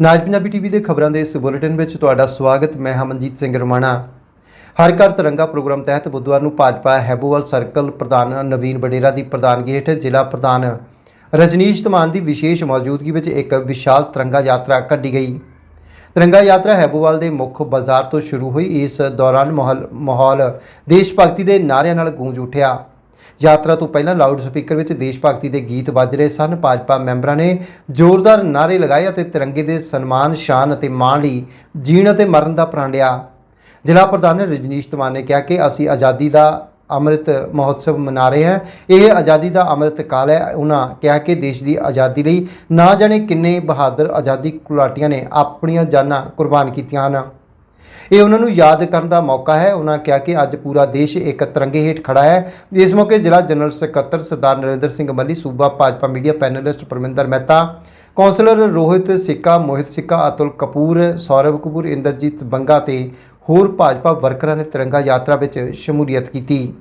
ਨਾਜ Punjabi TV ਦੇ ਖਬਰਾਂ ਦੇ ਇਸ ਬੁਲੇਟਿਨ ਵਿੱਚ ਤੁਹਾਡਾ ਸਵਾਗਤ, ਮੈਂ ਹਮਨਜੀਤ ਸਿੰਘ ਰਮਾਣਾ। ਹਰ ਘਰ ਤਿਰੰਗਾ ਪ੍ਰੋਗਰਾਮ ਤਹਿਤ ਬੁੱਧਵਾਰ ਨੂੰ ਭਾਜਪਾ ਹੈਬੋਵਾਲ ਸਰਕਲ ਪ੍ਰਧਾਨ ਨਵੀਨ ਬਡੇਰਾ ਦੀ ਪ੍ਰਧਾਨਗੀ ਹੇਠ ਜ਼ਿਲ੍ਹਾ ਪ੍ਰਧਾਨ ਰਜਨੀਸ਼ ਤਮਾਨ ਦੀ ਵਿਸ਼ੇਸ਼ ਮੌਜੂਦਗੀ ਵਿੱਚ ਇੱਕ ਵਿਸ਼ਾਲ ਤਿਰੰਗਾ ਯਾਤਰਾ ਕੱਢੀ ਗਈ। ਤਿਰੰਗਾ ਯਾਤਰਾ ਹੈਬੋਵਾਲ ਦੇ ਮੁੱਖ ਬਾਜ਼ਾਰ ਤੋਂ ਸ਼ੁਰੂ ਹੋਈ। ਇਸ ਦੌਰਾਨ ਮਾਹੌਲ ਮਾਹੌਲ ਦੇਸ਼ ਭਗਤੀ ਦੇ ਨਾਅਰਿਆਂ ਨਾਲ ਗੂੰਜ ਉੱਠਿਆ। ਯਾਤਰਾ ਤੋਂ ਪਹਿਲਾਂ ਲਾਊਡ ਸਪੀਕਰ ਵਿੱਚ ਦੇਸ਼ ਭਗਤੀ ਦੇ ਗੀਤ ਵੱਜ ਰਹੇ ਸਨ। ਭਾਜਪਾ ਮੈਂਬਰਾਂ ਨੇ ਜ਼ੋਰਦਾਰ ਨਾਅਰੇ ਲਗਾਏ ਅਤੇ ਤਿਰੰਗੇ ਦੇ ਸਨਮਾਨ, ਸ਼ਾਨ ਅਤੇ ਮਾਣ ਲਈ ਜੀਣ ਅਤੇ ਮਰਨ ਦਾ ਪ੍ਰਣ ਲਿਆ। ਜ਼ਿਲ੍ਹਾ ਪ੍ਰਧਾਨ ਰਜਨੀਸ਼ ਤਮਾਨ ਨੇ ਕਿਹਾ ਕਿ ਅਸੀਂ ਆਜ਼ਾਦੀ ਦਾ ਅੰਮ੍ਰਿਤ ਮਹੋਤਸਵ ਮਨਾ ਰਹੇ ਹਾਂ। ਇਹ ਆਜ਼ਾਦੀ ਦਾ ਅੰਮ੍ਰਿਤ ਕਾਲ ਹੈ। ਉਹਨਾਂ ਕਿਹਾ ਕਿ ਦੇਸ਼ ਦੀ ਆਜ਼ਾਦੀ ਲਈ ਨਾ ਜਾਣੇ ਕਿੰਨੇ ਬਹਾਦਰ ਆਜ਼ਾਦੀ ਘੁਲਾਟੀਆਂ ਨੇ ਆਪਣੀਆਂ ਜਾਨਾਂ ਕੁਰਬਾਨ ਕੀਤੀਆਂ ਹਨ। ਇਹ ਉਹਨਾਂ ਨੂੰ ਯਾਦ ਕਰਨ ਦਾ ਮੌਕਾ ਹੈ। ਉਹਨਾਂ ਕਿਹਾ ਕਿ ਅੱਜ ਪੂਰਾ ਦੇਸ਼ ਇੱਕ ਤਿਰੰਗੇ ਹੇਠ ਖੜਾ ਹੈ। ਇਸ ਮੌਕੇ ਜ਼ਿਲ੍ਹਾ ਜਨਰਲ ਸਕੱਤਰ ਸਰਦਾਰ ਨਰਿੰਦਰ ਸਿੰਘ ਮੱਲੀ, ਸੂਬਾ Bhajpa media panelist Parminder Mehta, councillor Rohit Sikka, Mohit Sikka, Atul Kapoor, Saurav Kapoor, Inderjit Banga ਤੇ ਹੋਰ ਭਾਜਪਾ ਵਰਕਰਾਂ ਨੇ ਤਿਰੰਗਾ ਯਾਤਰਾ ਵਿੱਚ ਸ਼ਮੂਲੀਅਤ ਕੀਤੀ।